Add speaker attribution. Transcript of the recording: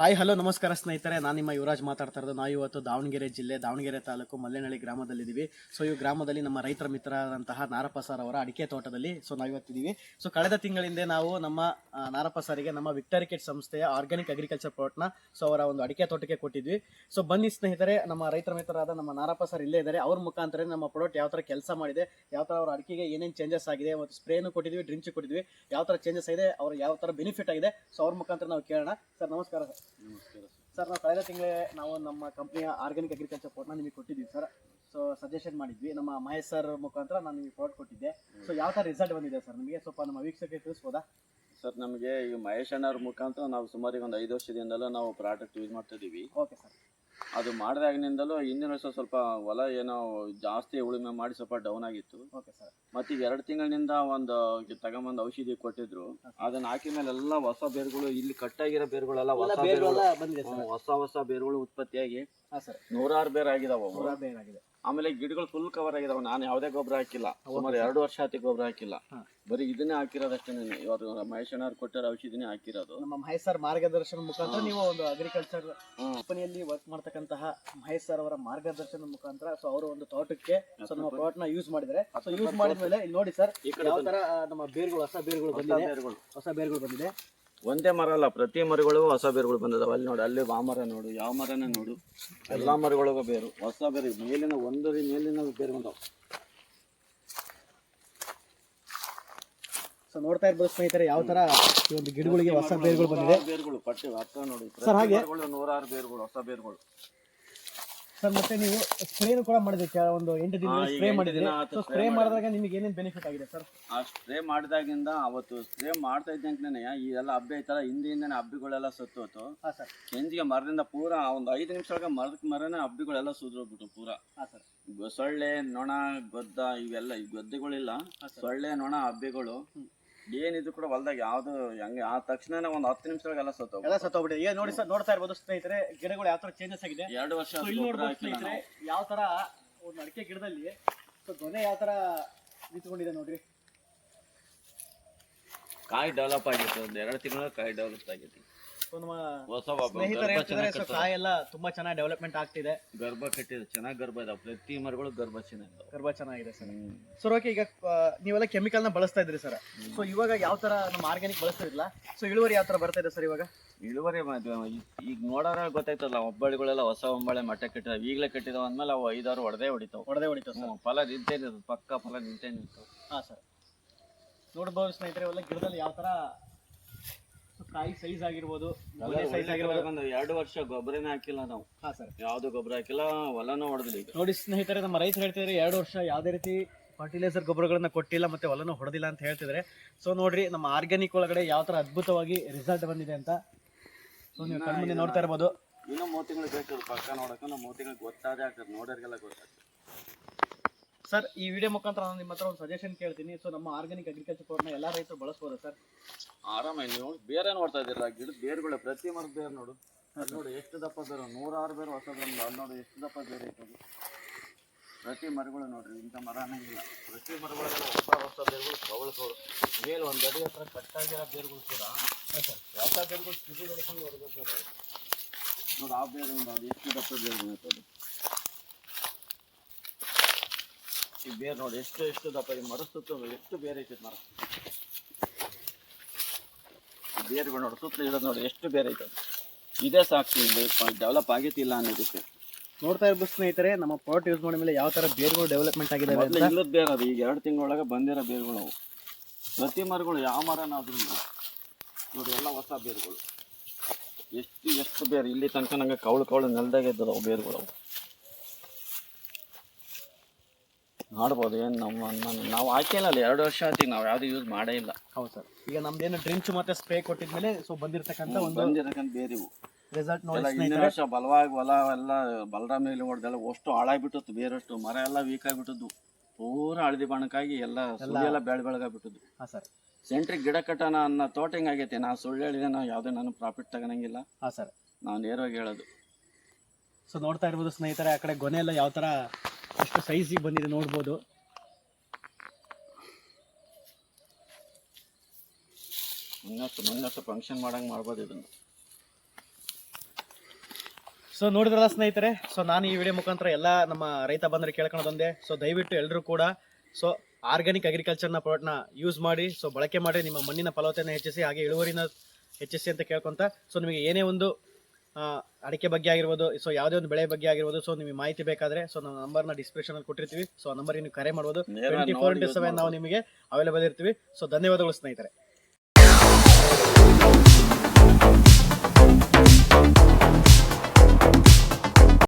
Speaker 1: Hi, hello, ನಮಸ್ಕಾರ ಸ್ನೇಹಿತರೆ. ನಾನು ನಿಮ್ಮ ಯುವರಾಜ್ ಮಾತಾಡ್ತಾ ಇರೋದು. ನಾವು ಇವತ್ತು ದಾವಣಗೆರೆ ಜಿಲ್ಲೆ, ದಾವಣಗೆರೆ ತಾಲೂಕು ಮಲ್ಲೇನಹಳ್ಳಿ ಗ್ರಾಮದಲ್ಲಿದ್ದೀವಿ. ಸೊ ಈ ಗ್ರಾಮದಲ್ಲಿ ನಮ್ಮ ರೈತರ ಮಿತ್ರರಾದಂತಹ ನಾರಪ್ಪ ಸರ್ ಅವರ ಅಡಿಕೆ ತೋಟದಲ್ಲಿ ಸೊ, ನಾವು ಇವತ್ತಿದ್ದೀವಿ. ಸೊ ಕಳೆದ ತಿಂಗಳಿಂದ ನಾವು ನಮ್ಮ ನಾರಪ್ಪ ಸರಿಗೆ ನಮ್ಮ ವಿಕ್ಟರಿಕೆಟ್ ಸಂಸ್ಥೆಯ ಆರ್ಗ್ಯಾನಿಕ್ ಅಗ್ರಿಕಲ್ಚರ್ ಪ್ರಾಡಕ್ಟ್ನ ಸೊ ಅವರ ಒಂದು ಅಡಿಕೆ ತೋಟಕ್ಕೆ ಕೊಟ್ಟಿದ್ವಿ. ಸೊ ಬನ್ನಿ ಸ್ನೇಹಿತರೆ, ನಮ್ಮ ರೈತರ ಮಿತ್ರರಾದ ನಮ್ಮ ನಾರಪ್ಪ ಸರ್ ಇಲ್ಲೇ ಇದ್ದಾರೆ. ಅವ್ರ ಮುಖಾಂತರ ನಮ್ಮ ಪ್ರಾಡಕ್ಟ್ ಯಾವ ಥರ ಕೆಲಸ ಮಾಡಿದೆ, ಯಾವ ಥರ ಅವರ ಅಡಿಕೆಗೆ ಏನೇನು ಚೇಂಜಸ್ ಆಗಿದೆ, ಮತ್ತು ಸ್ಪ್ರೇನು ಕೊಟ್ಟಿದ್ವಿ ಡ್ರಿಂಕ್ಸ್ ಕೊಟ್ಟಿದ್ವಿ, ಯಾವ ಥರ ಚೇಂಜಸ್ ಆಗಿದೆ ಅವ್ರ ಯಾವ ಥರ ಬೆನಿಫಿಟ್ ಆಗಿದೆ ಸೊ ಅವ್ರ ಮುಖಾಂತರ ನಾವು ಕೇಳೋಣ. ಸರ್ ನಮಸ್ಕಾರ ಸರ್ ಸರ್ ನಾವು ಕಳೆದ ತಿಂಗಳೇ ನಾವು ನಮ್ಮ ಕಂಪ್ನಿಯ ಆರ್ಗ್ಯಾನಿಕ್ ಅಗ್ರಿಕಲ್ಚರ್ ಪೋರ್ಟ್ನ ನಿಮಗೆ ಕೊಟ್ಟಿದ್ದೀವಿ ಸರ್. ಸೊ ಸಜೆಷನ್ ಮಾಡಿದ್ವಿ. ನಮ್ಮ ಮಹೇಶ್ ಸರ್ ಮುಖಾಂತರ ನಾನು ನಿಮಗೆ ಪ್ರಾಡಕ್ಟ್ ಕೊಟ್ಟಿದ್ದೆ. ಸೊ ಯಾವ ಥರ ರಿಸಲ್ಟ್ ಬಂದಿದೆ ಸರ್ ನಿಮಗೆ? ಸ್ವಲ್ಪ ನಮ್ಮ ವೀಕ್ಷಕರಿಗೆ ತಿಳಿಸ್ಬೋದಾ?
Speaker 2: ಸರ್ ನಮಗೆ ಈ ಮಹೇಶ್ ಅಣ್ಣವ್ರ ಮುಖಾಂತರ ನಾವು ಸುಮಾರಿಗೆ ಒಂದು ಐದು ವರ್ಷದಿಂದಲೂ ನಾವು ಪ್ರಾಡಕ್ಟ್ ಯೂಸ್ ಮಾಡ್ತಾ ಇದೀವಿ
Speaker 1: ಓಕೆ ಸರ್
Speaker 2: ಅದು ಮಾಡಿದಾಗಿನಿಂದಲೂ ಹಿಂದಿನ ವರ್ಷ ಸ್ವಲ್ಪ ಹೊಲ ಏನೋ ಜಾಸ್ತಿ ಉಳುಮೆ ಮಾಡಿ ಸ್ವಲ್ಪ ಡೌನ್ ಆಗಿತ್ತು.
Speaker 1: ಓಕೆ ಸರ್
Speaker 2: ಮತ್ತೆ ಈಗ ಎರಡು ತಿಂಗಳಿನಿಂದ ಒಂದು ತಗೊಂಬಂದು ಔಷಧಿ ಕೊಟ್ಟಿದ್ರು. ಅದನ್ನ ಹಾಕಿದ ಮೇಲೆ ಎಲ್ಲ ಹೊಸ ಬೇರುಗಳು ಇಲ್ಲಿ ಕಟ್ಟಾಗಿರೋ ಬೇರುಗಳೆಲ್ಲ ಹೊಸ ಬೇರುಗಳು.
Speaker 1: ಬಂದಿದೆ
Speaker 2: ಹೊಸ ಹೊಸ ಬೇರುಗಳು ಉತ್ಪತ್ತಿಯಾಗಿ ನೂರಾರು ಬೇರು ಆಗಿದಾವ
Speaker 1: ನೂರಾರು ಬೇರಾಗಿದೆ
Speaker 2: ಆಮೇಲೆ ಗಿಡಗಳು ಫುಲ್ ಕವರ್ ಆಗಿದಾವೆ. ನಾನು ಯಾವುದೇ ಗೊಬ್ಬರ ಹಾಕಿಲ್ಲ. ಸುಮಾರು ಎರಡು ವರ್ಷ ಆತಿ ಗೊಬ್ಬರ ಹಾಕಿಲ್ಲ. ಬರೀ ಇದನ್ನೇ ಹಾಕಿರೋದಷ್ಟೇ ಇವತ್ತು ಮಹೇಶ್ ಅಣ್ಣವ್ರು ಕೊಟ್ಟಿರೋ ಔಷಧಿನೇ ಹಾಕಿರೋದು.
Speaker 1: ನಮ್ಮ ಮಹೇಶ್ ಸರ್ ಮಾರ್ಗದರ್ಶನ ಮುಖಾಂತರ ನೀವು ಒಂದು ಅಗ್ರಿಕಲ್ಚರ್. ಕಂಪನಿಯಲ್ಲಿ ವರ್ಕ್ ಮಾಡ್ತಕ್ಕಂತಹ ಮಹೇಶ್ ಸರ್ ಅವರ ಮಾರ್ಗದರ್ಶನ ಮುಖಾಂತರ ಸೊ ಅವರು ಒಂದು ತೋಟಕ್ಕೆ ಸೊ ನಮ್ಮ ಪ್ರಾಡಕ್ಟ್ನ ಯೂಸ್ ಮಾಡಿದ್ರೆ ಸೊ ಯೂಸ್ ಮಾಡಿದ್ಮೇಲೆ ಇಲ್ಲಿ ನೋಡಿ ಸರ್
Speaker 2: ಈ ಕಡೆ
Speaker 1: ಯಾವ ತರ ನಮ್ಮ ಬೇರುಗಳು ಹೊಸ ಬೇರುಗಳು ಬಂದಿದೆ. ಹೊಸ ಬೇರುಗಳು ಬಂದಿದೆ.
Speaker 2: ಒಂದೇ ಮರ ಅಲ್ಲ ಪ್ರತಿ ಮರಗಳು ಹೊಸ ಬೇರುಗಳು ಬಂದಿದಾವೆ. ಅಲ್ಲಿ ನೋಡು ಅಲ್ಲಿ ಆ ಮರ ನೋಡು ಯಾವ ಮರನ ನೋಡು. ಎಲ್ಲಾ ಮರಗಳಿಗೂ ಬೇರು ಹೊಸ ಬೇರು ಮೇಲಿನ ಒಂದು ರೀ ಮೇಲಿನ ಬೇರು ಬಂದವು.
Speaker 1: ಸೊ ನೋಡ್ತಾ ಇರ್ಬೋದು ಸ್ನೇಹಿತರೆ ಯಾವ ತರ ಈ ಒಂದು ಗಿಡಗಳಿಗೆ ಹೊಸ ಬೇರುಗಳು ಬಂದಿದೆ.
Speaker 2: ಬೇರುಗಳು ಪಟ್ಟಿ ಹತ್ರ ನೋಡಿ
Speaker 1: ಸರ್, ಹಾಗೆ-
Speaker 2: ನೂರಾರು ಬೇರುಗಳು ಹೊಸ ಬೇರುಗಳು.
Speaker 1: ಸರ್ ಮತ್ತೆ ನೀವು ಸ್ಪ್ರೇನು ಕೂಡ ಮಾಡಿದ್ರಿ ಒಂದು ಎಂಟು ದಿನ
Speaker 2: ಈಗ
Speaker 1: ಸ್ಪ್ರೇ
Speaker 2: ಎಂಟು
Speaker 1: ಮಾಡಿದ್ರಿ.
Speaker 2: ದಿನ ಆಯ್ತು
Speaker 1: ಸೊ
Speaker 2: spray
Speaker 1: ಸ್ಪ್ರೇ ಮಾಡಿದಾಗ ನಿಮಗೆ ಏನೇನು ಬೆನಿಫಿಟ್ ಆಗಿದೆ ಸರ್?
Speaker 2: ಆ ಸ್ಪ್ರೇ ಮಾಡಿದಾಗಿಂದ ಅವತ್ತು ಸ್ಪ್ರೇ ಮಾಡ್ತಾ ಇದ್ದಂಗೆ ಈ ಎಲ್ಲ ಹಬ್ಬ ಐತಲ್ಲ ಹಿಂದಿಯಿಂದನೇ ಹಬ್ಬಿಗಳೆಲ್ಲ ಸತ್ತೋತು
Speaker 1: ಹಾಂ ಸರ್.
Speaker 2: ಕೆಂಜಿಗೆ ಮರದಿಂದ ಪೂರ ಒಂದು ಐದು ನಿಮಿಷ ಒಳಗೆ ಮರದ ಮರನೇ ಹಬ್ಬಿಗಳೆಲ್ಲ ಸುದ್ರೋಗ್ಬಿಟ್ಟು ಪೂರ.
Speaker 1: ಹಾಂ ಸರ್.
Speaker 2: ಗೊ- ಸೊಳ್ಳೆ ನೊಣ ಗೊದ್ದ ಇವೆಲ್ಲ ಈ ಗೊದ್ದೆಗಳಿಲ್ಲ. ಸೊಳ್ಳೆ ನೊಣ ಹಬ್ಬಿಗಳು. ಏನಿದ್ರು ಕೂಡ ಹೊಲ್ದಾಗ ಯಾವ್ದು ಹಂಗೆ ಆ ತಕ್ಷಣ ಒಂದ್ ಹತ್ತು ನಿಮಿಷಗಳಿಗೆಲ್ಲ ಸತ್ತೋಗ
Speaker 1: ಎಲ್ಲ ಸತ್ತೋಗ್ಬಿಡಿ ಈಗ ನೋಡಿ ಸರ್ ನೋಡ್ತಾ ಇರ್ಬೋದು ಸ್ನೇಹಿತರೆ ಗಿಡಗಳು ಯಾವ ತರ ಚೇಂಜಸ್ ಆಗಿದೆ.
Speaker 2: ಎರಡು ವರ್ಷ
Speaker 1: ಇಲ್ಲಿ ನೋಡ್ಬೋದು ಸ್ನೇಹಿತರೆ. ಯಾವ ತರ ಒಂದು ಅಡಿಕೆ ಗಿಡದಲ್ಲಿ ಸೊ ಗೊನೆ ಯಾವ ತರ ನಿಂತ್ಕೊಂಡಿದೆ ನೋಡ್ರಿ.
Speaker 2: ಕಾಯಿ ಡೆವಲಪ್ ಆಗಿತ್ತು ಒಂದ್ ಎರಡು ತಿಂಗಳ ಕಾಯಿ ಡೆವಲಪ್ ಆಗೈತಿ
Speaker 1: ಸೊ ನಮ್ಮ
Speaker 2: ಹೊಸ
Speaker 1: ಸ್ನೇಹಿತರು
Speaker 2: ಗರ್ಭ
Speaker 1: ಹೇಳ್ತಿದ್ದಾರೆ
Speaker 2: ಚೆನ್ನಾಗಿ
Speaker 1: ಸೊ ಕಾಯಿ ಎಲ್ಲ ತುಂಬಾ ಚೆನ್ನಾಗಿ ಡೆವಲಪ್ಮೆಂಟ್ ಆಗ್ತಿದೆ.
Speaker 2: ಗರ್ಭ ಕಟ್ಟಿದೆ ಚೆನ್ನಾಗಿ ಗರ್ಭ ಇದೆ. ಪ್ರತಿ ಮರಗಳು ಗರ್ಭ ಚೆನ್ನಾಗಿದಾವೆ.
Speaker 1: ಗರ್ಭ ಚೆನ್ನಾಗಿದೆ ಸರ್. ಸರ್ ಓಕೆ ಈಗ ಆ, ನೀವೆಲ್ಲ ಕೆಮಿಕಲ್ನ ಬಳಸ್ತಾ ಇದ್ರಿ ಸರ್. ಸೊ ಇವಾಗ ಯಾವ ತರ ನಮ್ಮ ಆರ್ಗ್ಯಾನಿಕ್ ಬಳಸ್ತಾ ಸೊ ಇಳುವರಿ ಯಾವ ತರ ಬರ್ತಾ ಇದೆ ಸರ್ ಇವಾಗ?
Speaker 2: ಇಳುವರಿ ಮ- ಈ- ಈಗ ನೋಡೋರ ಗೊತ್ತಾಯ್ತಲ್ಲ ಒಬ್ಬಳಿಗಳೆಲ್ಲ ಹೊಸ ಒಂಬಳೆ ಮಟ್ಟೆ ಕಟ್ಟಿದಾವೆ. ಈಗಲೇ ಕಟ್ಟಿದಾವ ಅಂದ್ಮೇಲೆ ಅವು ಐದಾರು ಹೊಡೆದೇ ಹೊಡಿತಾವ.
Speaker 1: ಹೊಡೆದೇ ಹೊಡಿತಾವ ಸರ್.
Speaker 2: ಹ್ಞೂ ಫಲ ನಿಂತೇ ನಿಲ್ತದೆ ಪಕ್ಕ ಫಲ ನಿಂತೇ ನಿಂತು
Speaker 1: ಹಾ ಸರ್. ನೋಡ್ಬೋದು ಸ್ನೇಹಿತರೆ ಇವೆಲ್ಲ ಗಿಡದಲ್ಲಿ ಯಾವ ತರ ಕಾಯಿ ಸೈಜ್ ಆಗಿರ್ಬೋದು ಸೈಜ್ ಆಗಿರ್ಬೋದು.
Speaker 2: ಎರಡು ವರ್ಷ ಗೊಬ್ಬರನೇ ಹಾಕಿಲ್ಲ ನಾವು.
Speaker 1: ಹಾ ಸರ್
Speaker 2: ಯಾವ್ದು ಗೊಬ್ಬರ ಹಾಕಿಲ್ಲ ಹೊಲನೂ ಹೊಡೆದಿಲ್ಲ ಈಗ.
Speaker 1: ನೋಡಿ ಸ್ನೇಹಿತರೆ ನಮ್ಮ ರೈತರು ಹೇಳ್ತಿದ್ರೆ ಎರಡು ವರ್ಷ ಯಾವ್ದೇ ರೀತಿ ಫರ್ಟಿಲೈಸರ್ ಗೊಬ್ಬರಗಳನ್ನ ಕೊಟ್ಟಿಲ್ಲ ಮತ್ತೆ ಹೊಲನೂ ಹೊಡೆದಿಲ್ಲ ಅಂತ ಹೇಳ್ತಿದ್ರೆ. ಸೊ ನೋಡ್ರಿ ನಮ್ಮ ಆರ್ಗ್ಯಾನಿಕ್ ಒಳಗಡೆ ಯಾವ ತರ ಅದ್ಭುತವಾಗಿ ರಿಸಲ್ಟ್ ಬಂದಿದೆ ಅಂತ. ಸೊ ನೀವು ಕಣ್ಮುಂದೆ ನೋಡ್ತಾ ಇರ್ಬೋದು.
Speaker 2: ಇನ್ನೂ ಮೂರು ತಿಂಗಳು ಬೇಕು ಪಕ್ಕ ನೋಡಕ್ಕೆ ನಾವು ಮೂರು ತಿಂಗಳು ಗೊತ್ತಾದೇ ಆಗ್ತದೆ ನೋಡೋರಿಗೆಲ್ಲ ಗೊತ್ತಾಗ್ತದೆ.
Speaker 1: ಸರ್ ಈ ವಿಡಿಯೋ ಮುಖಾಂತರ ನಾನು ನಿಮ್ಮ ಹತ್ರ ಒಂದು ಸಜೆಷನ್ ಕೇಳ್ತೀನಿ. ಸೊ ನಮ್ಮ ಆರ್ಗಾನಿಕ್ ಅಗ್ರಿಕಲ್ಚರ್ ಪೋರ್ನ ಎಲ್ಲ ರೈತರು ಬಳಸ್ಬೋದಾ ಸರ್
Speaker 2: ಆರಾಮಾಗಿ ನೀವು ಬೇರೆ ನೋಡ್ತಾ ಇದ್ದೀರಾ ಗಿಡದ ಬೇರುಗಳು, ಪ್ರತಿ ಮರದ ಬೇರು ನೋಡು. ಅದು ನೋಡು ಎಷ್ಟು ದಪ್ಪ ಬೇರು, ನೂರಾರು ಬೇರು ಹೊಸ ಅಲ್ಲಿ ನೋಡು ಎಷ್ಟು ದಪ್ಪ ಬೇರು ಅದು. ಪ್ರತಿ ಮರಗಳು ನೋಡ್ರಿ, ಇಂಥ ಮರ ಅನ್ನಂಗಿಲ್ಲ. ಪ್ರತಿ ಮರಗಳು ಹೊಸ ಹೊಸ ಬೇರುಗಳು ಕವಳು ಕವಳು. ಮೇಲೆ ಒಂದು ಅಡಿ ಹತ್ರ ಕಟ್ಟಾಗಿರೋ ಬೇರುಗಳು ಕೂಡ ಹೊಸ ಬೇರುಗಳು ಸಿಗಿ ಹಿಡ್ಕೊಂಡು ಹೊರಬೇಕು ನೋಡಿ, ಆ ಬೇರು ಎಷ್ಟು ದಪ್ಪ ಬೇರು ಈ ಬೇರು ನೋಡಿ ಎಷ್ಟು ಎಷ್ಟು ದಪ್ಪ ಈ ಮರ ಸುತ್ತ ಎಷ್ಟು ಬೇರೆ ಐತೆ ಮರ ಬೇರ್ಗಳು ನೋಡಿ ಸುತ್ತ ಇಡೋದು ನೋಡಿ ಎಷ್ಟು ಬೇರೆ ಐತೆ. ಇದೇ ಸಾಕ್ಷಿ ಇಲ್ಲಿ ಡೆವಲಪ್ ಆಗೈತಿಲ್ಲ ಅನ್ನೋದಕ್ಕೆ
Speaker 1: ನೋಡ್ತಾ ಇರ್ಬೋದು ಸ್ನೇಹಿತರೆ ನಮ್ಮ ಪ್ರಾಡಕ್ಟ್ ಯೂಸ್ ಮಾಡಿದ ಮೇಲೆ ಯಾವ ತರ ಬೇರುಗಳು ಡೆವಲಪ್ಮೆಂಟ್ ಆಗಿದೆ
Speaker 2: ಇಲ್ಲದ ಬೇರೆ ಅದು ಈಗ ಎರಡು ತಿಂಗಳೊಳಗೆ ಬಂದಿರೋ ಬೇರುಗಳು ಅವು ಪ್ರತಿ ಮರಗಳು ಯಾವ ಮರನಾದ್ರೂ. ನೋಡಿ ಎಲ್ಲ ಹೊಸ ಬೇರುಗಳು ಎಷ್ಟು ಎಷ್ಟು ಬೇರು ಇಲ್ಲಿ ತನಕ ನಂಗೆ ಕವಳು ಕವಳು ನೆಲದಾಗ ಇದ್ದವು ಬೇರುಗಳು ಅವು. ನೋಡ್ಬೋದು ಏನು ನಮ್ಮ ನಮ್ಮ- ನಾವು ಹಾಕಿಲ್ಲ ಅಲ್ಲಿ ಎರಡು ವರ್ಷ ಆಯ್ತು ನಾವು ಯಾವುದು ಯೂಸ್ ಮಾಡೇ ಇಲ್ಲ.
Speaker 1: ಹೌದು ಸರ್. ಈಗ ನಮ್ದೇನು ಡ್ರಿಂಚ್ ಮತ್ತೆ ಸ್ಪ್ರೇ ಕೊಟ್ಟಿದ್ಮೇಲೆ ಸೊ ಬಂದಿರತಕ್ಕಂತ ಒಂದು
Speaker 2: ಬಂದಿರಕಂತ ಬೇರೆವು
Speaker 1: ರಿಸಲ್ಟ್ ನೋಡಿ
Speaker 2: ಹಿಂದಿನ ವರ್ಷ ಬಲವಾಗಿ ಹೊಲ ಎಲ್ಲ ಬಲರಾಮ ಮೇಲೆ ಹೊಡೆದೆಲ್ಲ ಅಷ್ಟು ಹಾಳಾಗ್ಬಿಟ್ಟಿತ್ತು ಬೇರಷ್ಟು ಮರ ಎಲ್ಲ ವೀಕ್ ಆಗಿಬಿಟ್ಟದ್ದು. ಪೂರ ಹಳದಿ ಬಣ್ಣಕ್ಕಾಗಿ ಎಲ್ಲ ಸುಳಿ ಎಲ್ಲ ಬೆಳ ಬೆಳಗಾಗ್ಬಿಟ್ಟದ್ದು.
Speaker 1: ಹಾ ಸರ್.
Speaker 2: ಸೆಂಟ್ರಿಗೆ ಗಿಡ ಕಟ್ಟೋಣ ಅನ್ನೋ ತೋಟ ಹಿಂಗಾಗೈತೆ ನಾ ಸುಳ್ಳು ಹೇಳಿದೆ ನಾವು ಯಾವುದೇ ನಾನು ಪ್ರಾಫಿಟ್ ತಗೊಳಂಗಿಲ್ಲ.
Speaker 1: ಹಾ ಸರ್.
Speaker 2: ನಾವು ನೇರವಾಗಿ ಹೇಳೋದು.
Speaker 1: ಸೊ ನೋಡ್ತಾ ಇರ್ಬೋದು ಸ್ನೇಹಿತರೆ ಆ ಕಡೆ ಗೊನೆ ಎಲ್ಲ ಯಾವ ತರ ಎಷ್ಟು ಸೈಜಿಗೆ ಬಂದಿದೆ ನೋಡ್ಬೋದು.
Speaker 2: ಫಂಕ್ಷನ್ ಮಾಡಂಗೆ ಮಾಡ್ಬೋದು ಇದನ್ನು.
Speaker 1: ಸೊ ನೋಡಿದ್ರಲ್ಲ ಸ್ನೇಹಿತರೆ ಸೊ ನಾನು ಈ ವಿಡಿಯೋ ಮುಖಾಂತರ ಎಲ್ಲ ನಮ್ಮ ರೈತ ಬಂದರೆ ಕೇಳ್ಕೊಳೋದೊಂದೇ. ಸೊ ದಯವಿಟ್ಟು ಎಲ್ಲರೂ ಕೂಡ ಸೊ ಆರ್ಗ್ಯಾನಿಕ್ ಅಗ್ರಿಕಲ್ಚರ್ನ ಪ್ರಾಡಕ್ಟ್ನ ಯೂಸ್ ಮಾಡಿ ಸೊ ಬಳಕೆ ಮಾಡಿ ನಿಮ್ಮ ಮಣ್ಣಿನ ಫಲವತ್ತತೆಯನ್ನು ಹೆಚ್ಚಿಸಿ ಹಾಗೆ ಇಳುವರಿನ ಹೆಚ್ಚಿಸಿ ಅಂತ ಕೇಳ್ಕೊಂತ ಸೊ ನಿಮಗೆ ಏನೇ ಒಂದು ಅಡಿಕೆ ಬಗ್ಗೆ ಆಗಿರ್ಬೋದು ಸೊ ಯಾವುದೇ ಒಂದು ಬೆಳೆ ಬಗ್ಗೆ ಆಗಿರ್ಬೋದು ಸೊ ನಿಮಗೆ ಮಾಹಿತಿ ಬೇಕಾದ್ರೆ ಸೊ ನಮ್ಮ ನ ಡಿಸ್ಕ್ರಿಪ್ಷನ್ ಅಲ್ಲಿ ಕೊಟ್ಟಿರ್ತೀವಿ. ಸೊ ನಂಬರ್ ನೀವು ಕರೆ ಮಾಡ್ಬೋದು.
Speaker 2: ನೇರ
Speaker 1: ಟ್ವೆಂಟಿ ಫೋರ್ ಇಂಟು ಸೆವೆನ್ ನಾವು ನಿಮಗೆ ಅವೈಲೇಬಲ್ ಇರ್ತೀವಿ. ಸೊ ಧನ್ಯವಾದಗಳು ಸ್ನೇಹಿತರೆ.